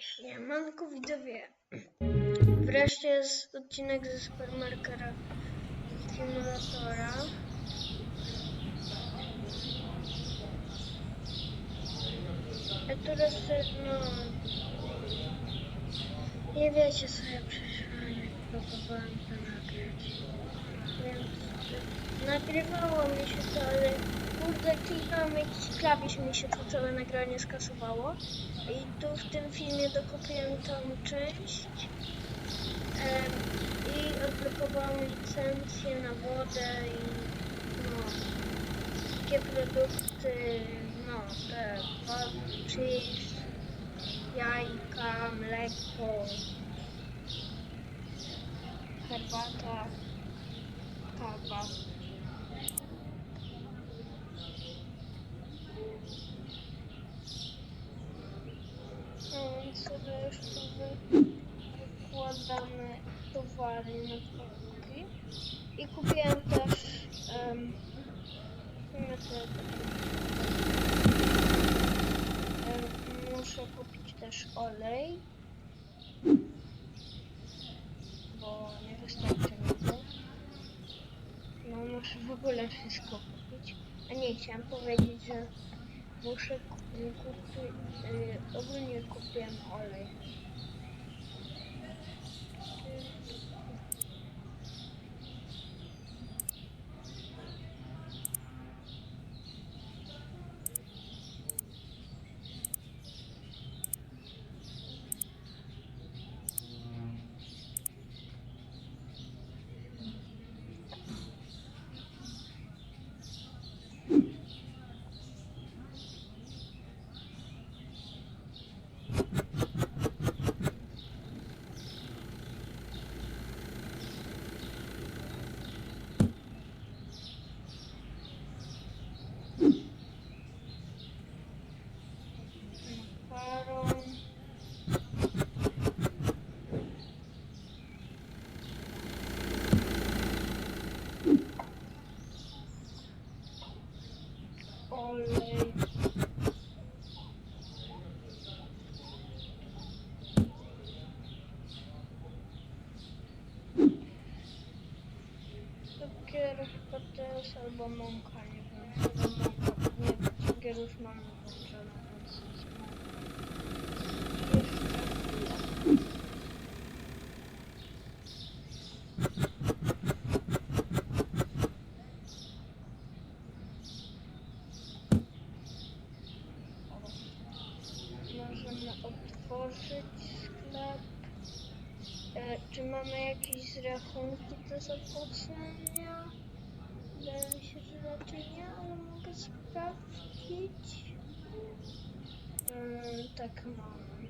Siemanko widzowie. Wreszcie jest odcinek ze Supermarkera Simulatora. Ja teraz no... Nie wiecie przeszłam, jak próbowałam to nagrać. Więc nagrywało mi się to, ale kurde kliknąłem jakiś klawisz mi się to całe nagranie skasowało. I tu w tym filmie dokupiłem tą część i odblokowałam licencję na wodę i no takie produkty, no te cheese, jajka, mleko, herbata, kawa. No więc sobie już tu wy- wykładamy towary na półki. I kupiłem też um, muszę kupić też olej, bo nie wystarczy mi to. No muszę w ogóle wszystko kupić. A nie, chciałam powiedzieć, że muszę kupić, y, ogólnie kupiłem olej. Albo mąka, nie wiem. Chyba mąka. Nie, jest jeszcze chwilę. Możemy otworzyć sklep. E, czy mamy jakieś rachunki do zapłacenia? Wydaje mi się, że raczej nie, ale mogę sprawdzić. Mm, tak mamy.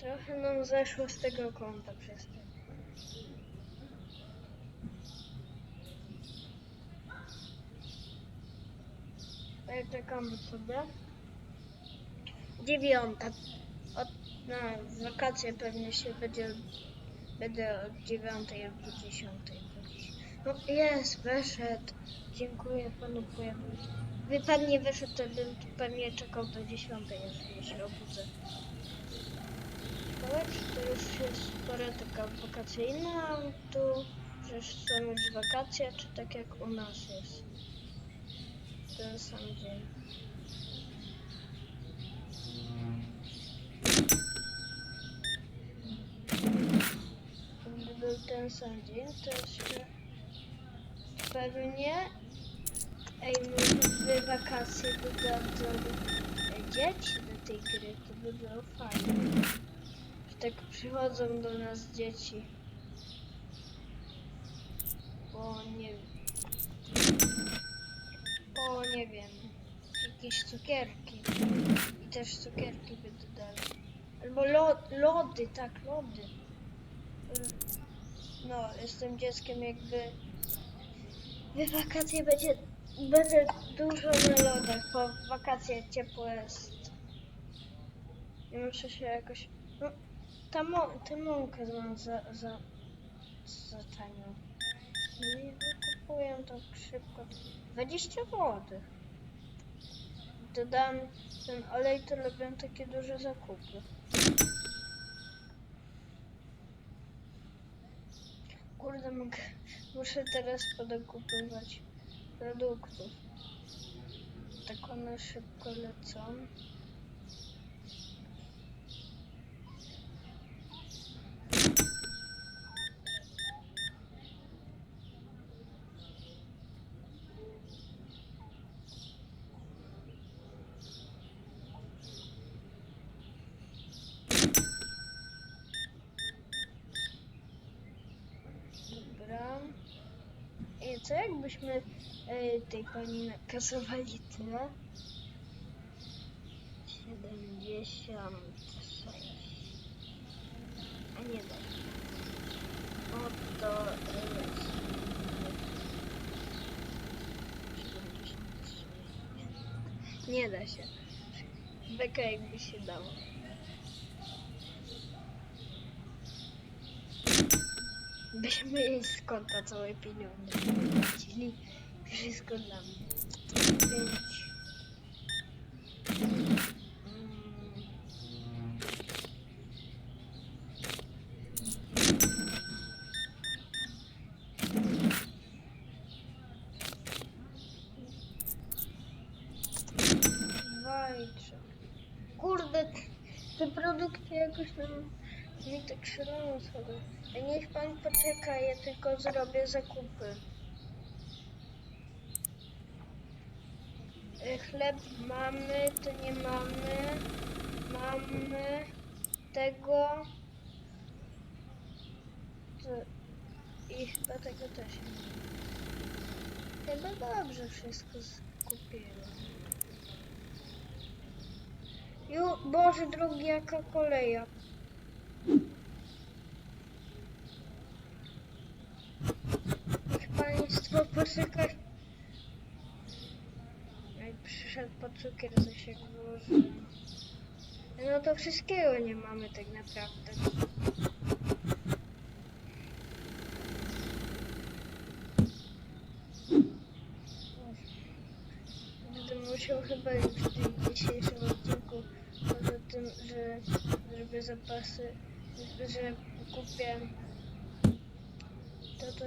Trochę nam zeszło z tego konta przez to. E, Czekamy sobie. Dziewiąta. Od, w wakacje pewnie się będzie, będę od dziewiątej albo dziesiątej chodzić. No jest, wyszedł. Dziękuję panu pojawił. Gdyby pan nie wyszedł, to bym pewnie czekał do dziesiątej, aż się obudzę. Ale czy to już jest pora taka wakacyjna tu, już są już wakacje, czy tak jak u nas jest? Ten sam dzień. Był ten sam dzień, to jeszcze pewnie Ej, może w wakacje dodadzą dzieci do tej gry, to by było fajnie. Że tak przychodzą do nas dzieci. Bo nie. Bo nie wiem. Jakieś cukierki. I też cukierki by dodali. Albo lo lody, tak, lody. No, jestem dzieckiem jakby w wakacje będzie, będzie dużo na lodach, bo wakacje ciepło jest. Nie muszę się jakoś... No, ta mo mąkę mam za, za, za tanią. No i wykupuję tak szybko. 20 zł. dodam ten olej, to robię takie duże zakupy. Kurde, muszę teraz podokupywać produktów. Tak one szybko lecą. Dobra. Jakbyśmy e, tej pani nakasowali tyle? 76. A nie da się. O to jest. 73. Nie da się. Beka jakby się dało. Byśmy jej z konta całe pieniądze płacili. Wszystko dla mnie. Pięć. Kurde, te produkty jakoś nam mi tak szalone schodzą. Niech pan poczeka, ja tylko zrobię zakupy. E, Chleb mamy, to nie mamy. Mamy tego. To... I chyba tego też nie. Chyba dobrze wszystko skupiłem. Ju, Boże drogi, jaka koleja. Państwo poczekać. Jak przyszedł po cukier, to się włożyłem. No to wszystkiego nie mamy tak naprawdę. Będę musiał chyba już w dzisiejszym odcinku poza tym, że zrobię zapasy, że kupię to to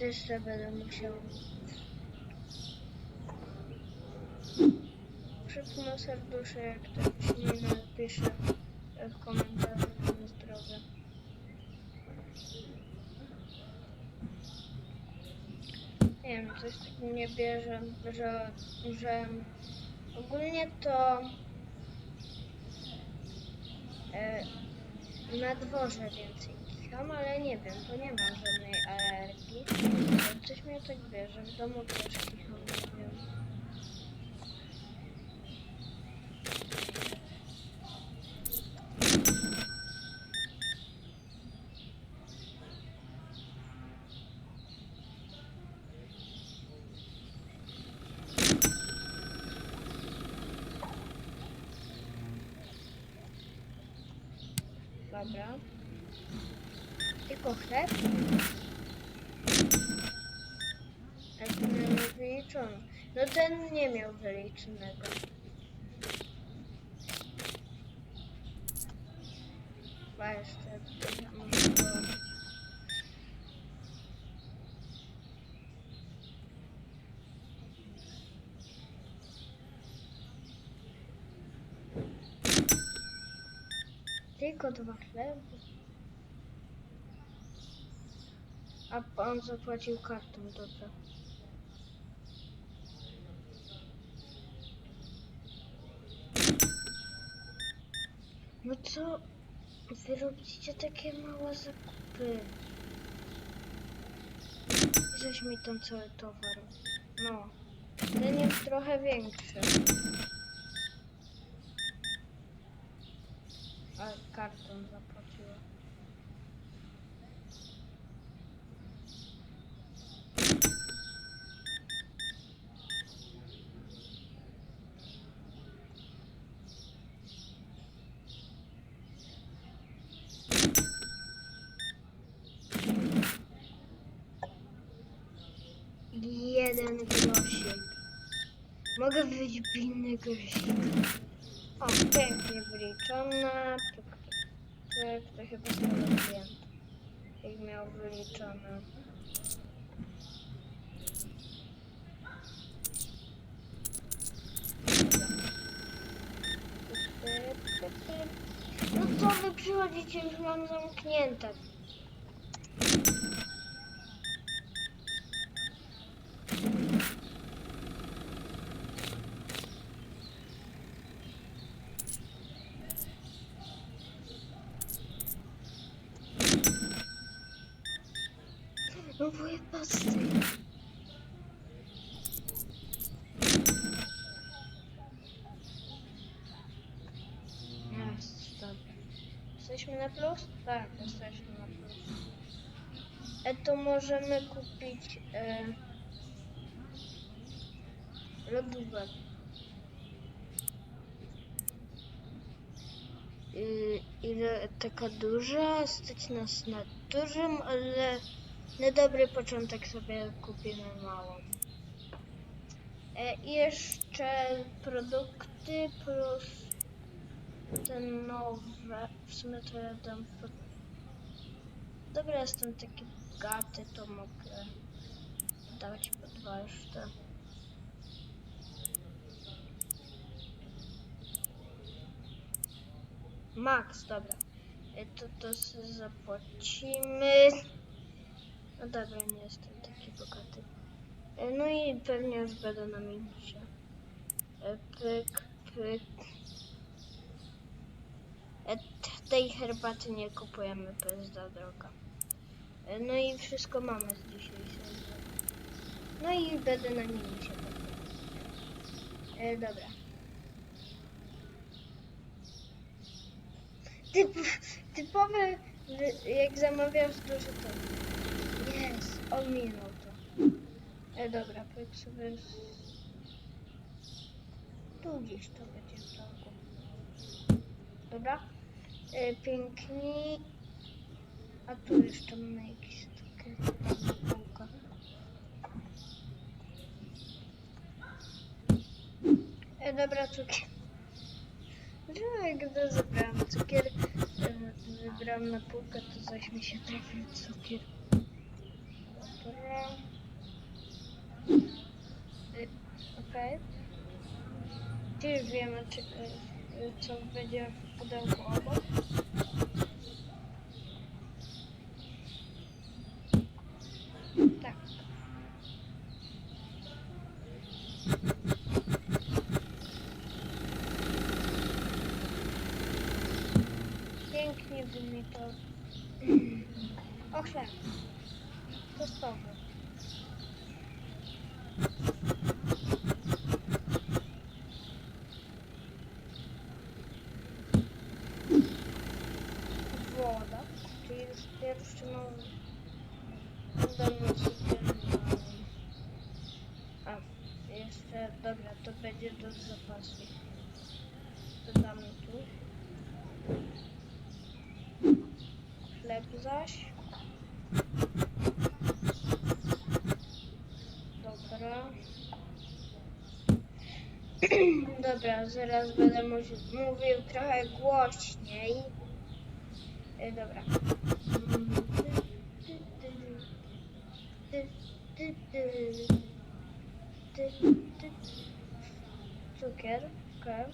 jeszcze będę musiał przypnę serdusze jak ktoś mi napisze w komentarzu na zdrowie. Nie wiem, coś tak mnie bierze, że, że ogólnie to e, na dworze więcej kicham, ale nie wiem, to nie mam żadnej alergii. Coś mnie tak bierze, w domu też kicham, Dobra. Tylko chleb. Jak miał wyliczony. No ten nie miał wyliczonego. Chyba jeszcze muszę położyć. Tylko dwa chleby. A pan zapłacił kartą, dobra. No co? Wy robicie takie małe zakupy. Żeś mi tam cały towar. No. Ten jest trochę większy. Ale kartą zapłaciła. Jeden grosik. Mogę wyjść w innego życia. O, pięknie wyliczone. Pyk. To chyba skoro wiem. Jak miał wyliczone. No co wy przychodzicie, już mam zamknięte. No moje pasty. Jest, dobra. Jesteśmy na plus? Tak, jesteśmy na plus. E to możemy kupić e, lodówek. Y, ile taka duża, stać nas na dużym, ale na dobry początek sobie kupimy małą. E, I jeszcze produkty plus te nowe. Sumie to ja dam. Dobra, jestem taki bogaty, to mogę dać po dwa jeszcze. Max, dobra. E, To to sobie zapłacimy. No dobra, nie jestem taki bogaty. E, No i pewnie już będę na minusie. E, Pyk, pyk. E, t- Tej herbaty nie kupujemy, bo jest za droga. E, No i wszystko mamy z dzisiejszej No i będę na minusie. E, dobra. Typ, typowe, że jak zamawiasz dużo to... Jest, ominął to. E, dobra, pyk sobie... Z... Tu gdzieś to będzie w. Dobra. E, pięknie. A tu jeszcze mamy jakieś takie półka. E, dobra, cukier. Że gdy zebrałam cukier, e, wybrałam na półkę, to zaś mi się trafił cukier. Dobra. Y, Okej. Już wiemy, czy, y, y, co będzie w pudełku obok? Tak. Pięknie by mi to... O chleb. Tostowy. Woda, czyli pierwszy nowy domu sypialny. A, jeszcze, dobra, to będzie do zapasu. Dodamy tu. Chleb zaś. Dobra. Dobra, zaraz będę mówił trochę głośniej. E, dobra. Cukier, okej.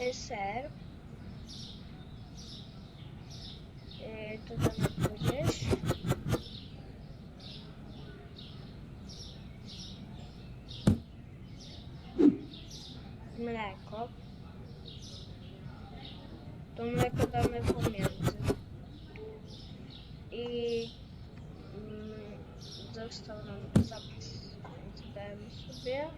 E, Ser. E, To damy tu gdzieś. mleko. To mleko damy pomiędzy. I mm, został nam zapis, więc dajemy sobie.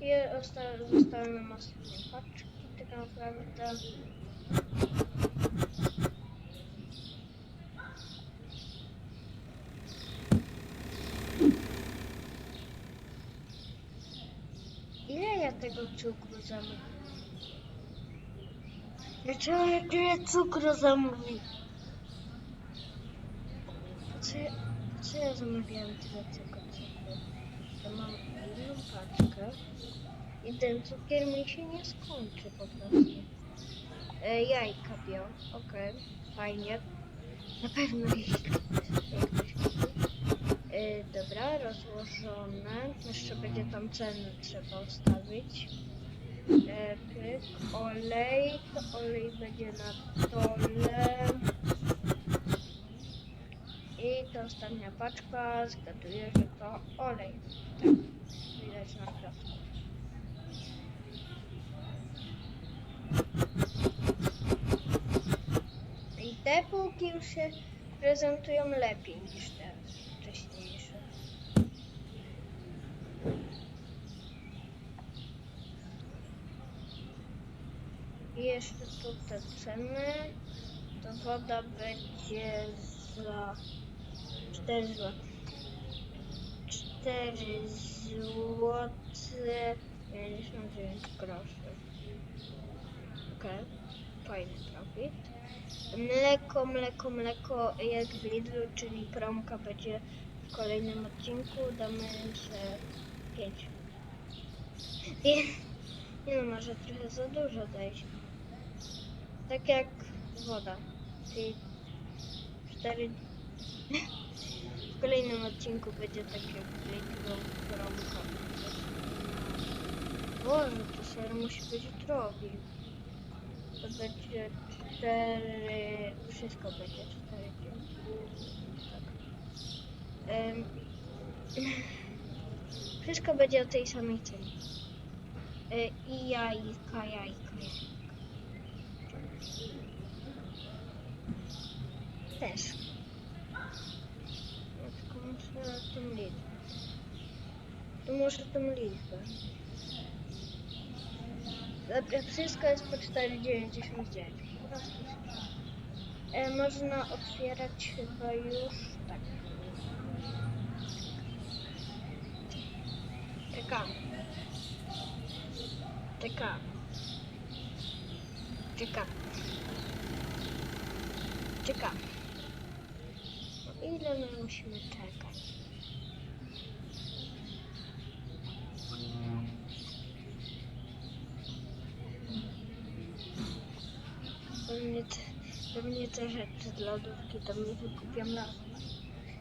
I osta- zostały nam ostatnie paczki, tak naprawdę. Ile ja tego cukru zamówię? Dlaczego ja tyle cukru zamówię? co, ja- co ja zamawiałem tyle cukru? To mam jedną paczkę i ten cukier mi się nie skończy po prostu. E, jajka biał, okej, fajnie. Na pewno kupi. E, dobra, rozłożone. Jeszcze będzie tam ceny trzeba ustawić. E, pyk, olej. To olej będzie na dole. I to ostatnia paczka. Zgaduję, że to olej. Tak, widać na. I te półki już się prezentują lepiej niż te wcześniejsze. I jeszcze tu te ceny. To woda będzie za 4 zł. 4 złote 59 groszy. Okej, fajny profit. Mleko, mleko, mleko jak w Lidlu, czyli promka będzie w kolejnym odcinku. Damy się 5. Nie, nie no, może trochę za dużo dać. Tak jak woda. Czyli 4. Kolejnym odcinku będzie tak Lidlu promka. Boże, to ser musi być drogi. To będzie 4. Wszystko będzie 4. Tak. Em, wszystko będzie o tej samej cenie. E, I jajka, jajka, jajka. Też. Ja tylko muszę tą liczbę. Muszę tą liczbę. Dobra, wszystko jest po 4,99. Po prostu wszystko. E, można otwierać chyba już tak. Czekam. Czekam. Czekam. Czekam. No ile my musimy czekać? Do mnie te, do mnie te rzeczy z lodówki to mi wykupią na...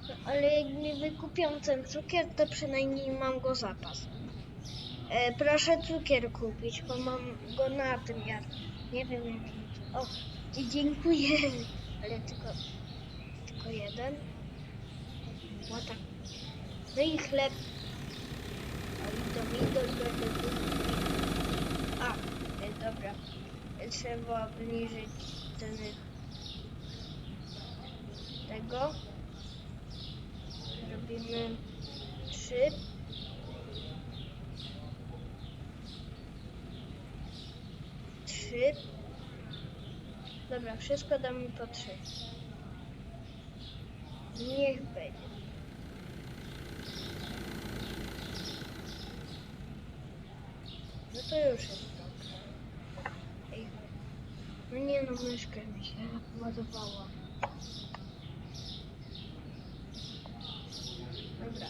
No, ale jak mi wykupią ten cukier, to przynajmniej mam go zapas. E, proszę cukier kupić, bo mam go na tym ja nie wiem jak to. O, i dziękuję. Ale tylko, tylko jeden. O tak. No i chleb. Mi do A, e, dobra. Trzeba obniżyć ceny tego. Robimy trzy. Trzy. Dobra, wszystko damy po trzy. Niech będzie. No to już jest dobrze. Ej, no nie no, myszka mi się ładowała. Dobra.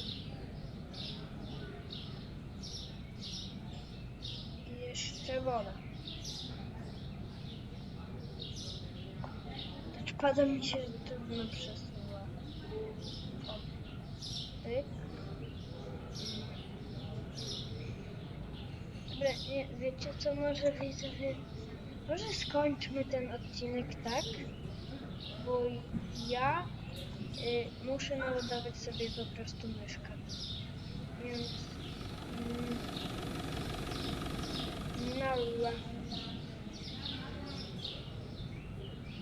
I jeszcze woda. Touchpada mi się trudno przesuwa. O. Pyk. Dobra, nie, wiecie co, może widzowie, może skończmy ten odcinek tak, bo ja y, muszę naładować sobie po prostu myszkę. Więc mm, nała.